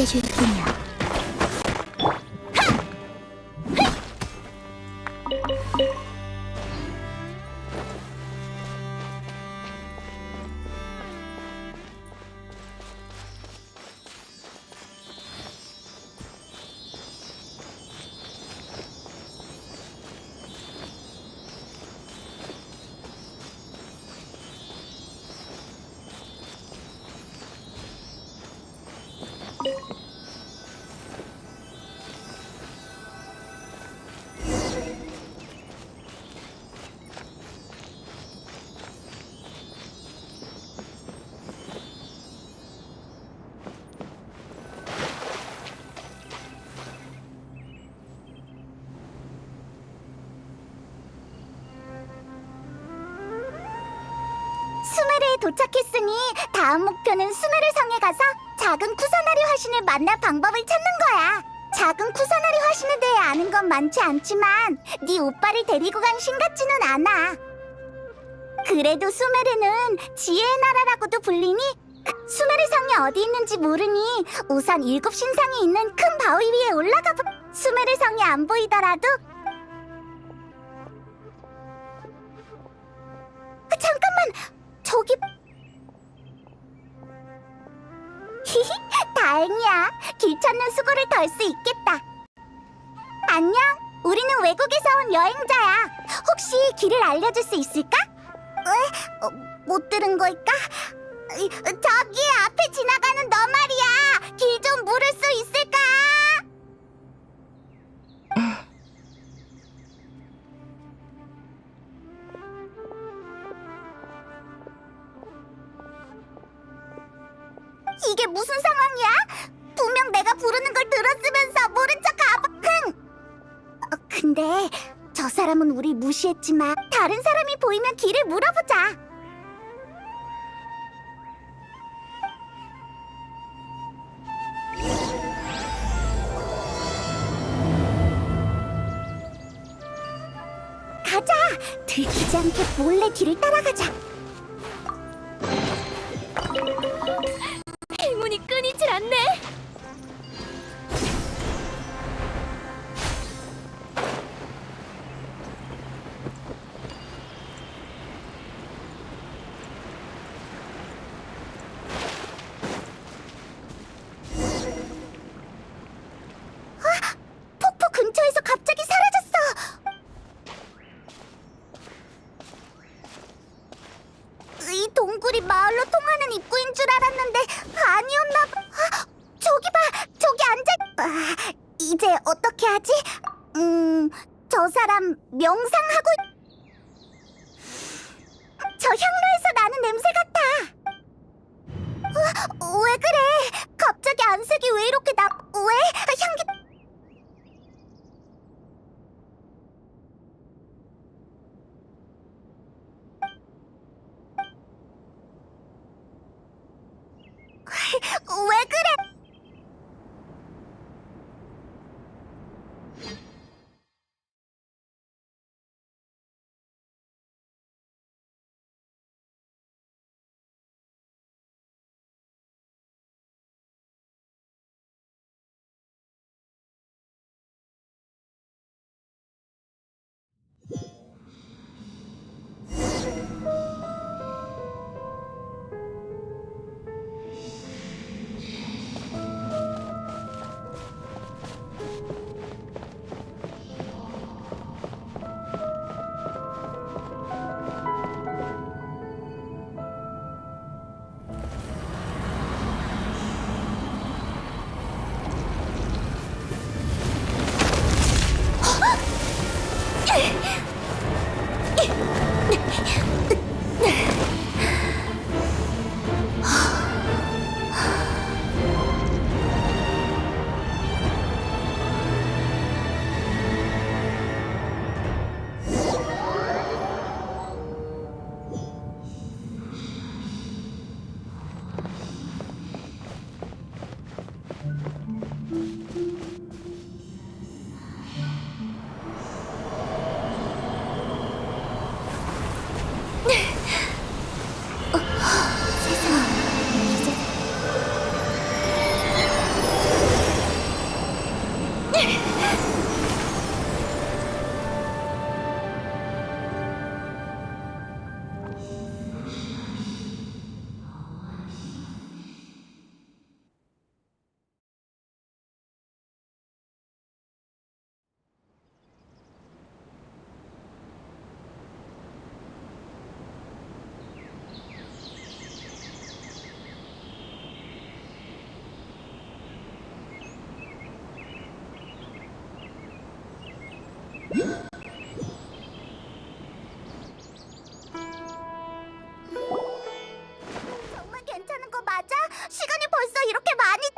없애줄뿐 도착했으니 다음 목표는 수메르 성에 가서 작은 쿠사나리 화신을 만날 방법을 찾는 거야. 작은 쿠사나리 화신에 대해 아는 건 많지 않지만 네 오빠를 데리고 간 신 같지는 않아. 그래도 수메르는 지혜의 나라라고도 불리니 수메르 성이 어디 있는지 모르니 우선 일곱 신상이 있는 큰 바위 위에 올라가 보. 수메르 성이 안 보이더라도 다행이야 길 찾는 수고를 덜 수 있겠다 안녕 우리는 외국에서 온 여행자야 혹시 길을 알려줄 수 있을까? 왜? 어, 못 들은 걸까? 이, 저기 앞에 지나가는 너 말이야 길 좀 물을 수 있을 무슨 상황이야? 분명 내가 부르는 걸 들었으면서 모른 척. 흥! 어, 근데 저 사람은 우리 무시했지만 다른 사람이 보이면 길을 물어보자. 가자. 들키지 않게 몰래 뒤를 따라가자.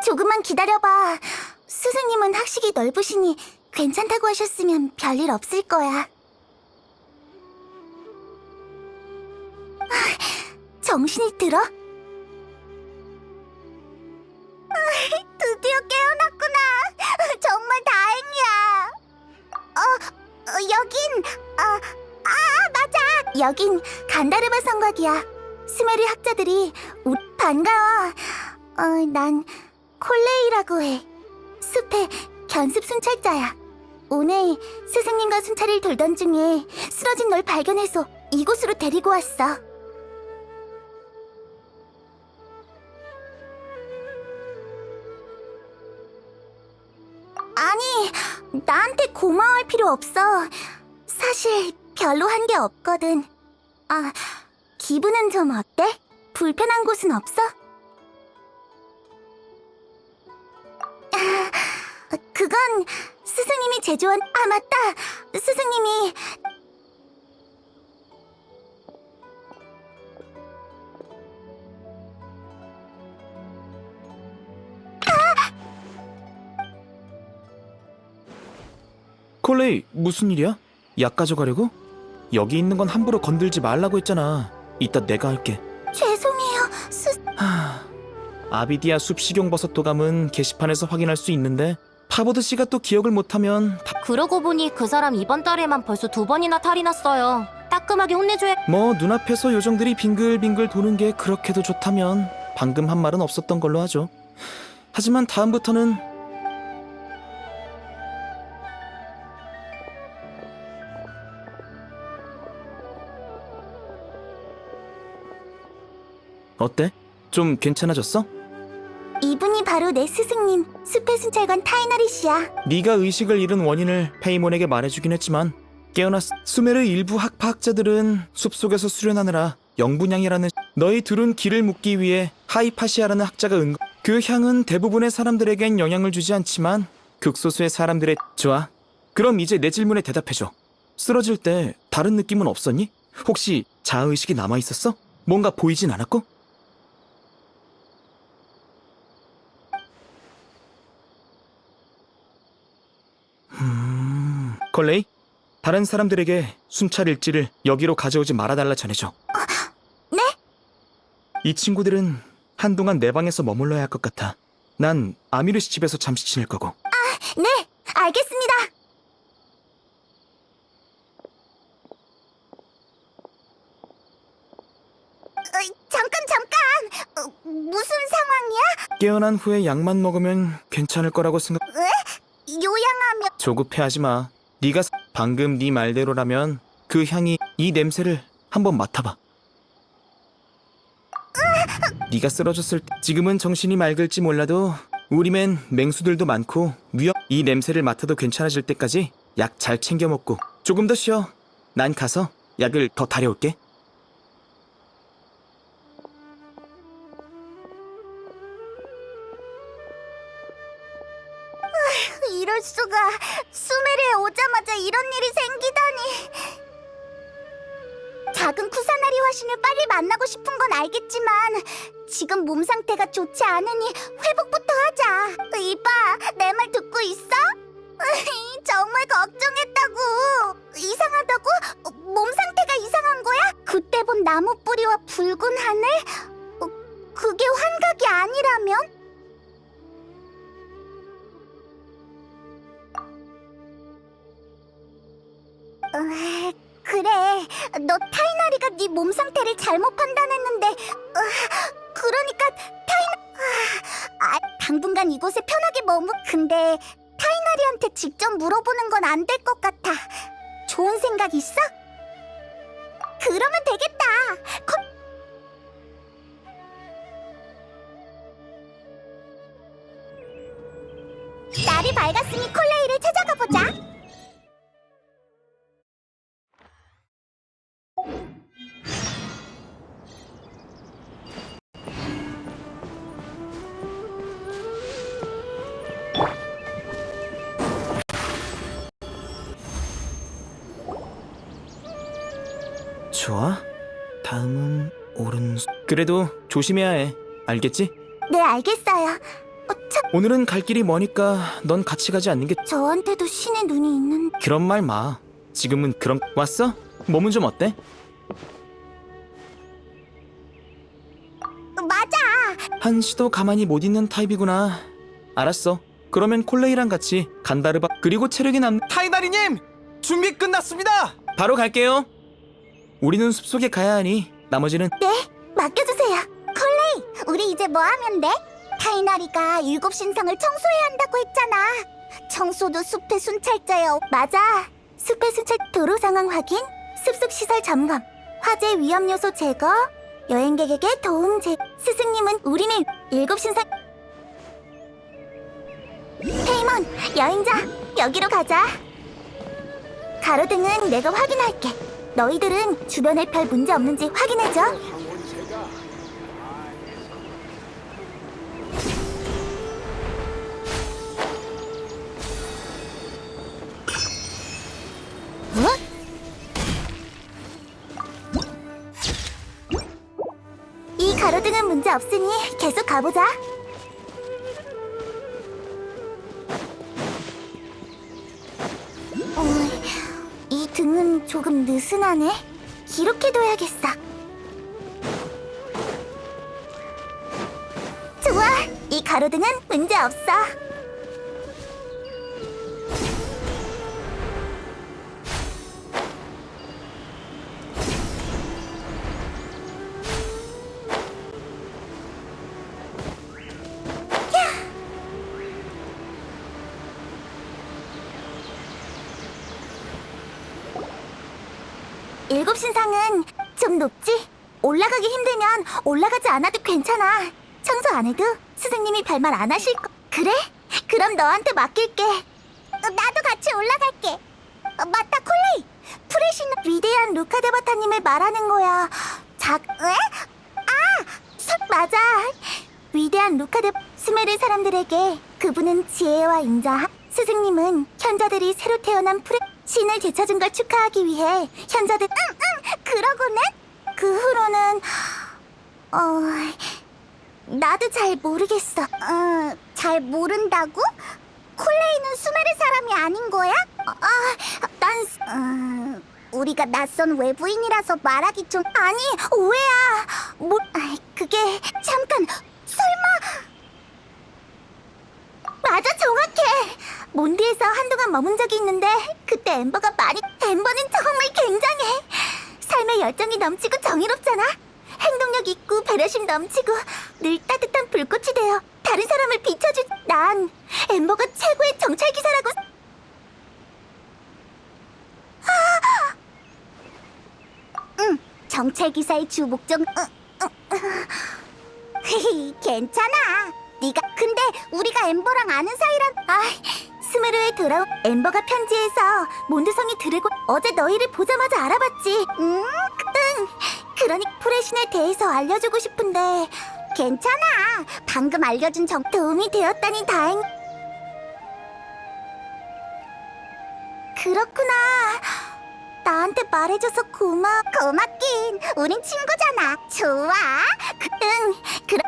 조금만 기다려봐. 스승님은 학식이 넓으시니 괜찮다고 하셨으면 별일 없을 거야. 아, 정신이 들어? 아, 드디어 깨어났구나. 정말 다행이야. 어, 어, 여긴, 아, 아, 맞아. 여긴 간다르바 성곽이야. 스메르 학자들이 우 반가워. 어, 난 콜레이라고 해. 숲의 견습 순찰자야. 오늘 스승님과 순찰을 돌던 중에 쓰러진 널 발견해서 이곳으로 데리고 왔어. 아니, 나한테 고마워할 필요 없어. 사실 별로 한 게 없거든. 아, 기분은 좀 어때? 불편한 곳은 없어? 그건 스승님이 제조한 아 맞다 스승님이 콜레이 무슨 일이야? 약 가져가려고? 여기 있는 건 함부로 건들지 말라고 했잖아. 이따 내가 할게. 아비디아 숲 식용버섯 도감은 게시판에서 확인할 수 있는데 파보드 씨가 또 기억을 못하면 다... 그러고 보니 그 사람 이번 달에만 벌써 두 번이나 탈이 났어요. 따끔하게 혼내줘야 뭐 눈앞에서 요정들이 빙글빙글 도는 게 그렇게도 좋다면 방금 한 말은 없었던 걸로 하죠. 하지만 다음부터는 어때? 좀 괜찮아졌어? 이분이 바로 내 스승님 숲의 순찰관 타이나리 씨야 네가 의식을 잃은 원인을 페이몬에게 말해주긴 했지만 깨어났 수메르 일부 학파 학자들은 숲속에서 수련하느라 영분향이라는 너희 둘은 길을 묻기 위해 하이파시아라는 학자가 은... 그 향은 대부분의 사람들에겐 영향을 주지 않지만 극소수의 사람들의 좋아 그럼 이제 내 질문에 대답해줘 쓰러질 때 다른 느낌은 없었니? 혹시 자아의식이 남아있었어? 뭔가 보이진 않았고? 음... 콜레이? 다른 사람들에게 순찰 일지를 여기로 가져오지 말아달라 전해줘. 네? 이 친구들은 한동안 내 방에서 머물러야 할 것 같아. 난 아미르 씨 집에서 잠시 지낼 거고. 네 알겠습니다 어이, 잠깐 잠깐 어, 무슨 상황이야? 깨어난 후에 약만 먹으면 괜찮을 거라고 생각. 요양하며 조급해하지 마. 네가 사- 방금 네 말대로라면 그 향이 이 냄새를 한번 맡아봐. 네가 쓰러졌을 때 지금은 정신이 맑을지 몰라도 우리맨 맹수들도 많고 위험 이 냄새를 맡아도 괜찮아질 때까지 약 잘 챙겨 먹고 조금 더 쉬어. 난 가서 약을 더 다려올게. 오자마자 이런 일이 생기다니 작은 쿠사나리 화신을 빨리 만나고 싶은 건 알겠지만 지금 몸 상태가 좋지 않으니 회복부터 하자 이봐 내 말 듣고 있어? 정말 걱정했다고 이상하다고? 어, 몸 상태가 이상한 거야? 그때 본 나무 뿌리와 붉은 하늘? 어, 그게 환각이 아니라면? 으, 그래, 너 타이나리가 네 몸 상태를 잘못 판단했는데, 으, 그러니까 타이나, 아, 당분간 이곳에 편하게 머무. 근데 타이나리한테 직접 물어보는 건 안 될 것 같아. 좋은 생각 있어? 그러면 되겠다. 코... 날이 밝았으니 콜레이를 찾아가 보자. 그래도 조심해야 해. 알겠지? 네, 알겠어요. 어, 참, 오늘은 갈 길이 머니까 넌 같이 가지 않는 게 저한테도 신의 눈이 있는. 그런 말 마. 지금은 그럼 왔어? 몸은 좀 어때? 맞아. 한시도 가만히 못 있는 타입이구나. 알았어. 그러면 콜레이랑 같이 간다르바 그리고 체력이 남 타이다리님 준비 끝났습니다. 바로 갈게요. 우리는 숲속에 가야 하니 나머지는 네, 맡겨주세요. 콜레이, 우리 이제 뭐 하면 돼? 타이나리가 일곱 신성을 청소해야 한다고 했잖아. 청소도 숲의 순찰자요. 맞아. 숲의 순찰 도로 상황 확인, 숲속 시설 점검, 화재 위험 요소 제거, 여행객에게 도움 제. 스승님은 우리는 일곱 신성. 페이몬, 여행자, 여기로 가자. 가로등은 내가 확인할게. 너희들은 주변에 별 문제 없는지 확인해줘. 없으니 계속 가보자. 어, 이 등은 조금 느슨하네. 기록해둬야겠어. 좋아, 이 가로등은 문제 없어. 일곱 신상은 좀 높지? 올라가기 힘들면 올라가지 않아도 괜찮아. 청소 안 해도 스승님이 별말 안 하실 거. 그래? 그럼 너한테 맡길게. 나도 같이 올라갈게. 어, 맞다, 콜레이. 프레시는 위대한 루카데바타님을 말하는 거야. 작, 에? 아, 서, 맞아. 위대한 루카데 스메르 사람들에게 그분은 지혜와 인자. 스승님은 현자들이 새로 태어난 프레 신을 되찾은 걸 축하하기 위해 현자들 응응 그러고는 그 후로는 어 나도 잘 모르겠어. 어 잘 모른다고? 콜레이는 수메르 사람이 아닌 거야? 아난 어, 우리가 낯선 외부인이라서 말하기 좀 아니 오해야. 뭐 아이, 그게 잠깐 설마 맞아 정확해 몬디에서 한동안 머문 적이 있는데 그때 엠버가 많이 엠버는 정말 굉장해 삶의 열정이 넘치고 정의롭잖아 행동력 있고 배려심 넘치고 늘 따뜻한 불꽃이 되어 다른 사람을 비춰주 난 엠버가 최고의 정찰 기사라고 아! 응 정찰 기사의 주 목적. 괜찮아. 네가 근데 우리가 엠버랑 아는 사이란 아 스메르에 돌아온 엠버가 편지에서 몬드성이 드래곤 어제 너희를 보자마자 알아봤지. 음, 응. 그러니 프레신에 대해서 알려주고 싶은데 괜찮아. 방금 알려준 정 도움이 되었다니 다행. 그렇구나. 나한테 말해줘서 고마워. 고맙긴. 우린 친구잖아. 좋아. 그, 응. 그럼.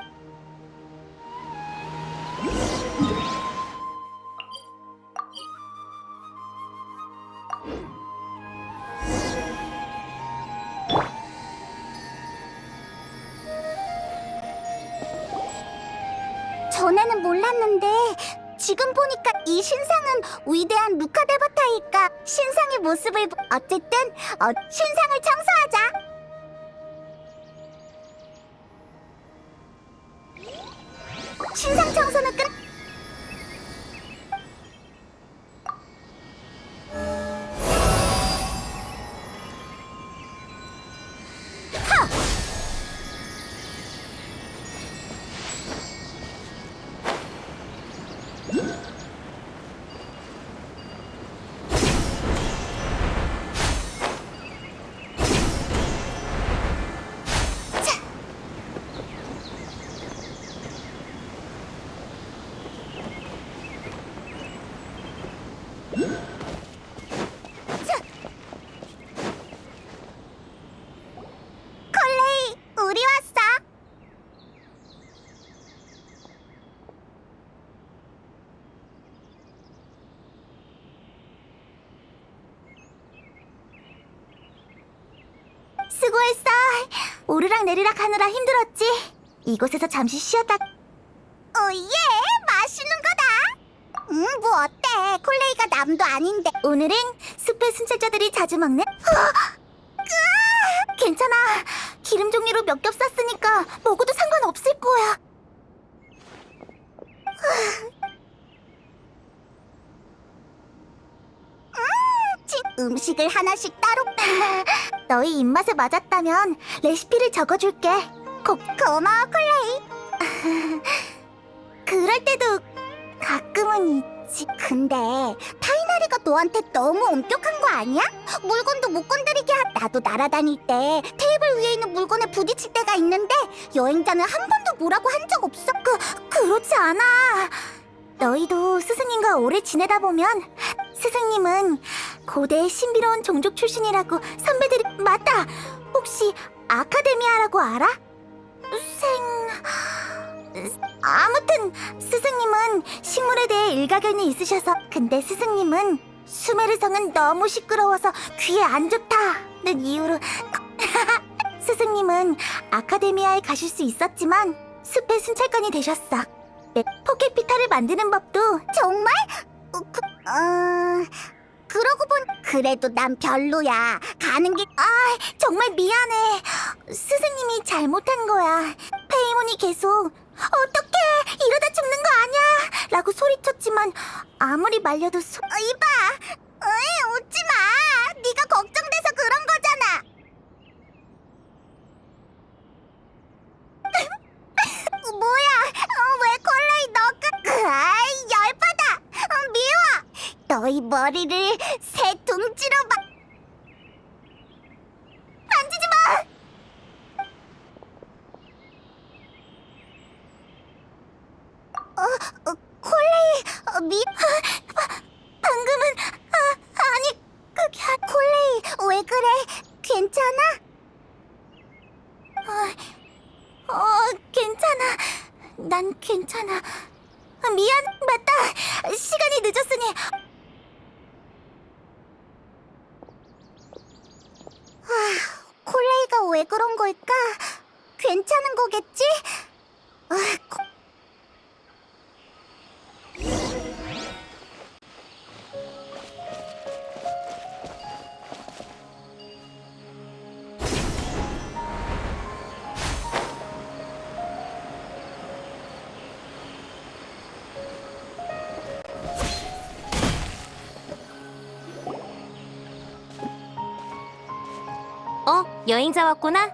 모습을 보- 어쨌든 어, 신상을 청소하자 수고했어. 오르락 내리락 하느라 힘들었지. 이곳에서 잠시 쉬었다. 오예, 맛있는 거다. 음, 뭐 어때? 콜레이가 남도 아닌데. 오늘은 숲의 순찰자들이 자주 먹는. 으아! 괜찮아. 기름 종류로 몇 겹 쌌으니까 먹어도 상관없을 거야. 치- 음식을 하나씩 따로 너희 입맛에 맞았다면 레시피를 적어줄게. 고, 고마워 콜레이. 그럴 때도 가끔은 있지. 근데 타이나리가 너한테 너무 엄격한 거 아니야? 물건도 못 건드리게 하 나도 날아다닐 때 테이블 위에 있는 물건에 부딪힐 때가 있는데 여행자는 한 번도 뭐라고 한 적 없어. 그, 그렇지 않아. 너희도 스승님과 오래 지내다 보면 스승님은 고대 신비로운 종족 출신이라고 선배들이 맞다. 혹시 아카데미아라고 알아? 생 아무튼 스승님은 식물에 대해 일가견이 있으셔서 근데 스승님은 수메르성은 너무 시끄러워서 귀에 안 좋다는 이유로 스승님은 아카데미아에 가실 수 있었지만 숲의 순찰관이 되셨어. 네, 포켓피타를 만드는 법도 정말? 어, 그, 어... 그러고 본 그래도 난 별로야. 가는 길 아, 정말 미안해. 스승님이 잘못한 거야. 페이몬이 계속 어떡해. 이러다 죽는 거 아니야. 라고 소리쳤지만 아무리 말려도 소... 어, 이봐. 어이 웃지 마. 네가 걱정돼서 그런 거잖아. 뭐야? 어, 왜 콜레이 너그 아이 열받아. 어, 미워 너희 머리를 새 둥지로 막 만지지 마! 어, 어 콜레이 어, 미 바, 방금은 아, 아니 그게 아- 콜레이 왜 그래? 괜찮아? 어, 어 괜찮아. 난 괜찮아 아, 미안 맞다. 시간이 늦었으니 아, 콜레이가 왜 그런 걸까? 괜찮은 거겠지? 아, 코- 여행자 왔구나?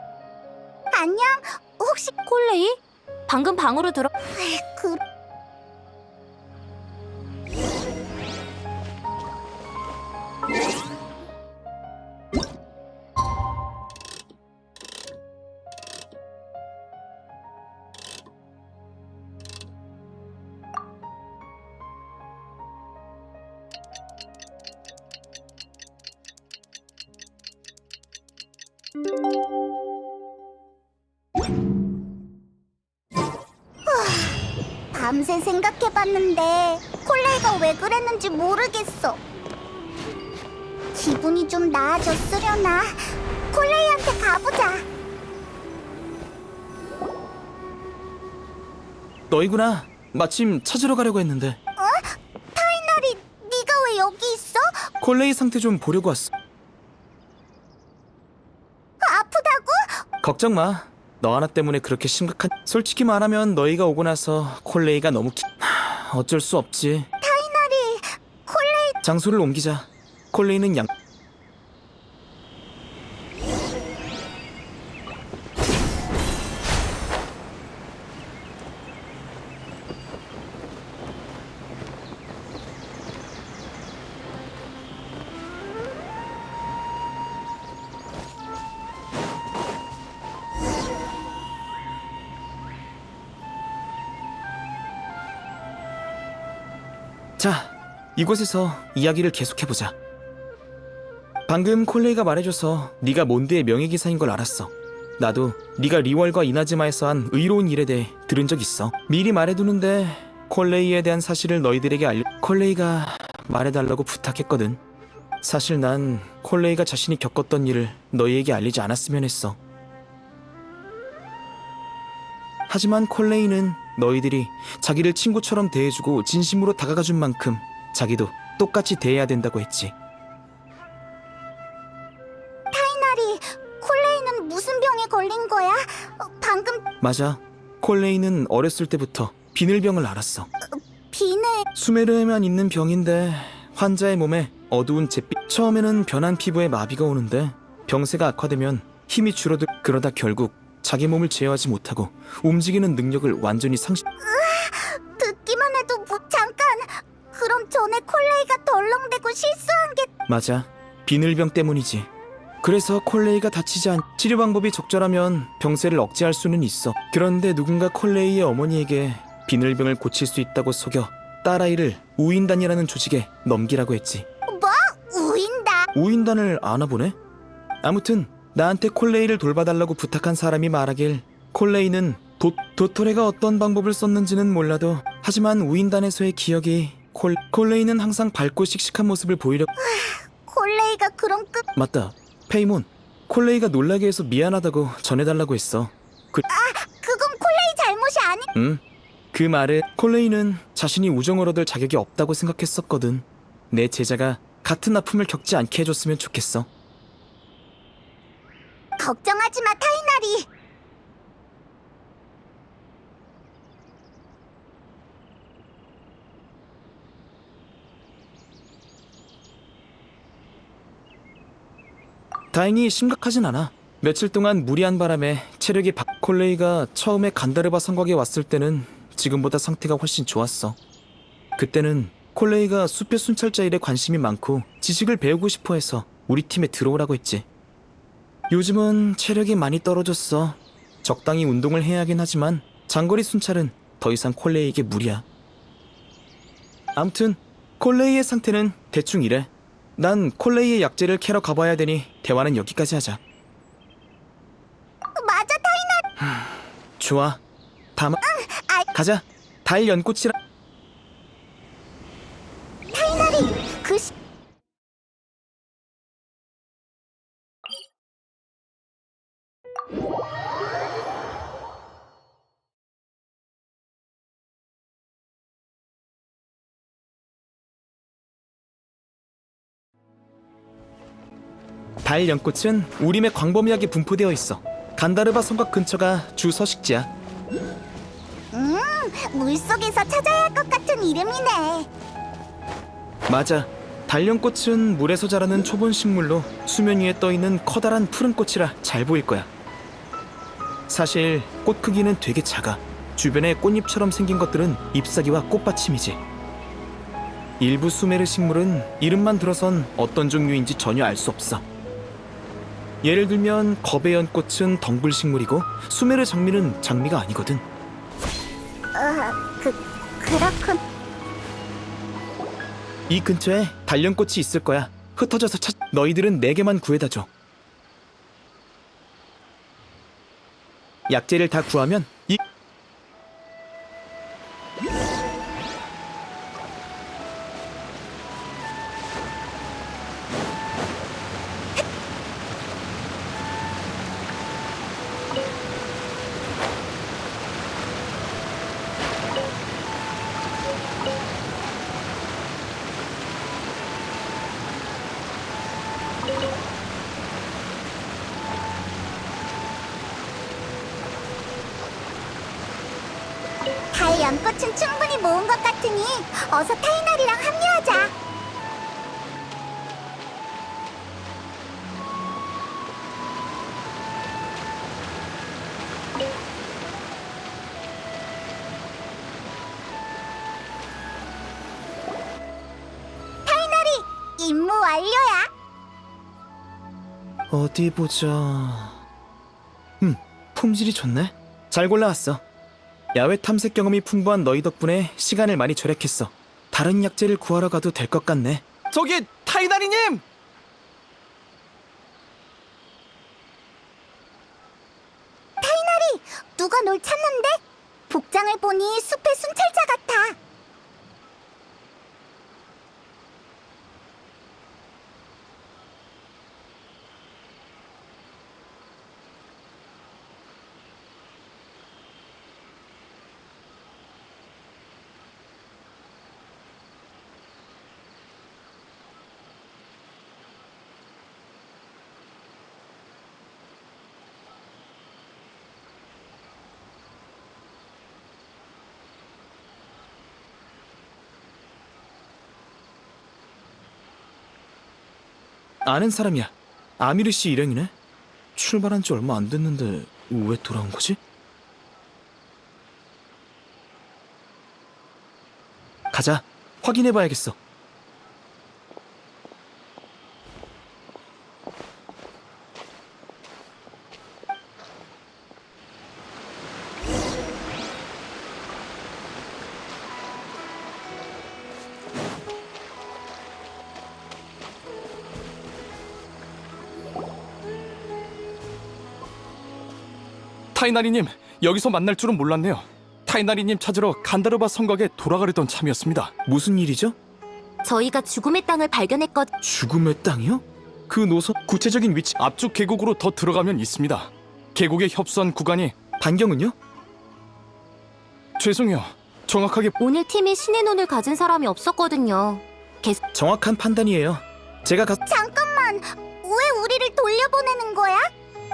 안녕. 혹시 콜레이? 방금 방으로 들어. 그 생각해봤는데 콜레이가 왜 그랬는지 모르겠어. 기분이 좀 나아졌으려나. 콜레이한테 가보자. 너희구나. 마침 찾으러 가려고 했는데 타이나리, 네가 왜 여기 있어? 콜레이 상태 좀 보려고 왔어. 아프다고? 걱정 마. 너 하나 때문에 그렇게 심각한. 솔직히 말하면 너희가 오고 나서 콜레이가 너무 기... 하, 어쩔 수 없지. 타이나리, 콜레이 장소를 옮기자. 콜레이는 양. 이곳에서 이야기를 계속해보자. 방금 콜레이가 말해줘서 네가 몬드의 명예기사인 걸 알았어. 나도 네가 리월과 이나즈마에서 한 의로운 일에 대해 들은 적 있어. 미리 말해두는데 콜레이에 대한 사실을 너희들에게 알려. 콜레이가 말해달라고 부탁했거든. 사실 난 콜레이가 자신이 겪었던 일을 너희에게 알리지 않았으면 했어. 하지만 콜레이는 너희들이 자기를 친구처럼 대해주고 진심으로 다가가준 만큼 자기도 똑같이 대해야 된다고 했지. 타이나리, 콜레이는 무슨 병에 걸린 거야? 어, 방금 맞아. 콜레이는 어렸을 때부터 비늘병을 앓았어. 비늘 수메르에만 있는 병인데 환자의 몸에 어두운 잿빛 처음에는 변한 피부에 마비가 오는데 병세가 악화되면 힘이 줄어들 그러다 결국 자기 몸을 제어하지 못하고 움직이는 능력을 완전히 상실 그럼 전에 콜레이가 덜렁대고 실수한 게 맞아 비늘병 때문이지 그래서 콜레이가 다치지 않 치료 방법이 적절하면 병세를 억제할 수는 있어 그런데 누군가 콜레이의 어머니에게 비늘병을 고칠 수 있다고 속여 딸아이를 우인단이라는 조직에 넘기라고 했지 뭐? 우인다. 우인단을 아나 보네? 아무튼 나한테 콜레이를 돌봐달라고 부탁한 사람이 말하길 콜레이는 도, 도토레가 어떤 방법을 썼는지는 몰라도 하지만 우인단에서의 기억이 콜, 콜레이는 항상 밝고 씩씩한 모습을 보이려 콜레이가 그런 끝 맞다 페이몬 콜레이가 놀라게 해서 미안하다고 전해달라고 했어 그건 콜레이 잘못이 아니. 응? 그 말에 콜레이는 자신이 우정을 얻을 자격이 없다고 생각했었거든 내 제자가 같은 아픔을 겪지 않게 해줬으면 좋겠어 걱정하지 마, 타이나리. 다행히 심각하진 않아. 며칠 동안 무리한 바람에 체력이 박 콜레이가 처음에 간다르바 성곽에 왔을 때는 지금보다 상태가 훨씬 좋았어. 그때는 콜레이가 숲의 순찰자 일에 관심이 많고 지식을 배우고 싶어 해서 우리 팀에 들어오라고 했지. 요즘은 체력이 많이 떨어졌어. 적당히 운동을 해야 하긴 하지만 장거리 순찰은 더 이상 콜레이에게 무리야. 암튼 콜레이의 상태는 대충 이래. 난 콜레이의 약재를 캐러 가봐야 되니 대화는 여기까지 하자. 맞아, 타이나리. 좋아. 다음 아, 가자. 달 연꽃이라 타이나리. 그 시... 달 연꽃은 우림의 광범위하게 분포되어 있어. 간다르바 성곽 근처가 주 서식지야. 음, 물속에서 찾아야 할 것 같은 이름이네. 맞아. 달연꽃은 물에서 자라는 초본 식물로 수면 위에 떠 있는 커다란 푸른 꽃이라 잘 보일 거야. 사실 꽃 크기는 되게 작아. 주변에 꽃잎처럼 생긴 것들은 잎사귀와 꽃받침이지. 일부 수메르 식물은 이름만 들어선 어떤 종류인지 전혀 알 수 없어. 예를 들면 겁의 연꽃은 덩굴 식물이고 수메르 장미는 장미가 아니거든. 어, 그 그렇군. 이 근처에 달연꽃이 있을 거야. 흩어져서 찾. 너희들은 네 개만 구해다 줘. 약재를 다 구하면 연꽃은 충분히 모은 것 같으니 어서 타이나리랑 합류하자. 타이나리 임무 완료야. 어디 보자. 음, 품질이 좋네. 잘 골라왔어. 야외 탐색 경험이 풍부한 너희 덕분에 시간을 많이 절약했어. 다른 약재를 구하러 가도 될 것 같네. 저기 타이나리님! 누가 널 찾는데? 복장을 보니 숲의 순찰자 같아. 아는 사람이야. 아미르 씨 일행이네. 출발한 지 얼마 안 됐는데 왜 돌아온 거지? 가자. 확인해 봐야겠어. 타이나리님, 여기서 만날 줄은 몰랐네요. 타이나리님 찾으러 간다르바 성곽에 돌아가려던 참이었습니다. 무슨 일이죠? 저희가 죽음의 땅을 발견했거든. 죽음의 땅이요? 그 노선 구체적인 위치 앞쪽 계곡으로 더 들어가면 있습니다. 계곡에 협소한 구간이 반경은요? 죄송해요. 정확하게 오늘 팀에 신의 눈을 가진 사람이 없었거든요. 정확한 판단이에요. 제가 가 잠깐만, 왜 우리를 돌려보내는 거야?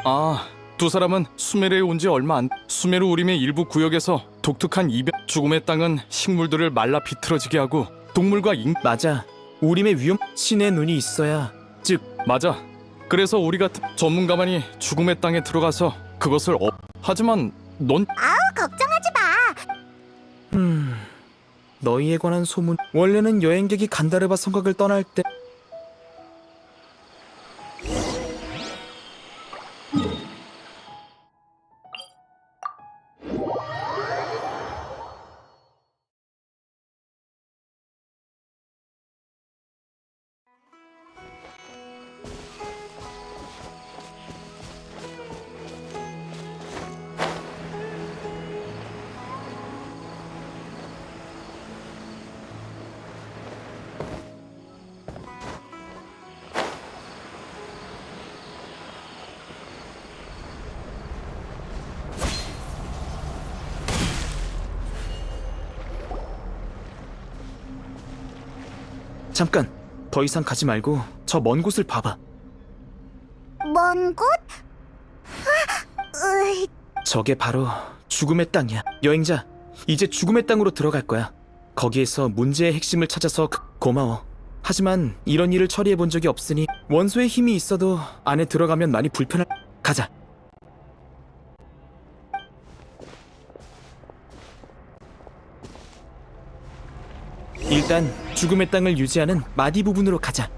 아, 두 사람은 수메르에 온 지 얼마 안 수메르 우림의 일부 구역에서 독특한 이변 죽음의 땅은 식물들을 말라 비틀어지게 하고 동물과 인 맞아. 우림의 위험 신의 눈이 있어야 즉 맞아. 그래서 우리 같은 전문가만이 죽음의 땅에 들어가서 그것을 업. 하지만 넌 걱정하지 마. 음, 너희에 관한 소문 원래는 여행객이 간다르바 성곽을 떠날 때 잠깐 더 이상 가지 말고 저 먼 곳을 봐봐. 먼 곳? 아, 으이, 저게 바로 죽음의 땅이야. 여행자, 이제 죽음의 땅으로 들어갈 거야. 거기에서 문제의 핵심을 찾아서 그- 고마워. 하지만 이런 일을 처리해 본 적이 없으니 원소의 힘이 있어도 안에 들어가면 많이 불편할. 가자. 일단 죽음의 땅을 유지하는 마디 부분으로 가자.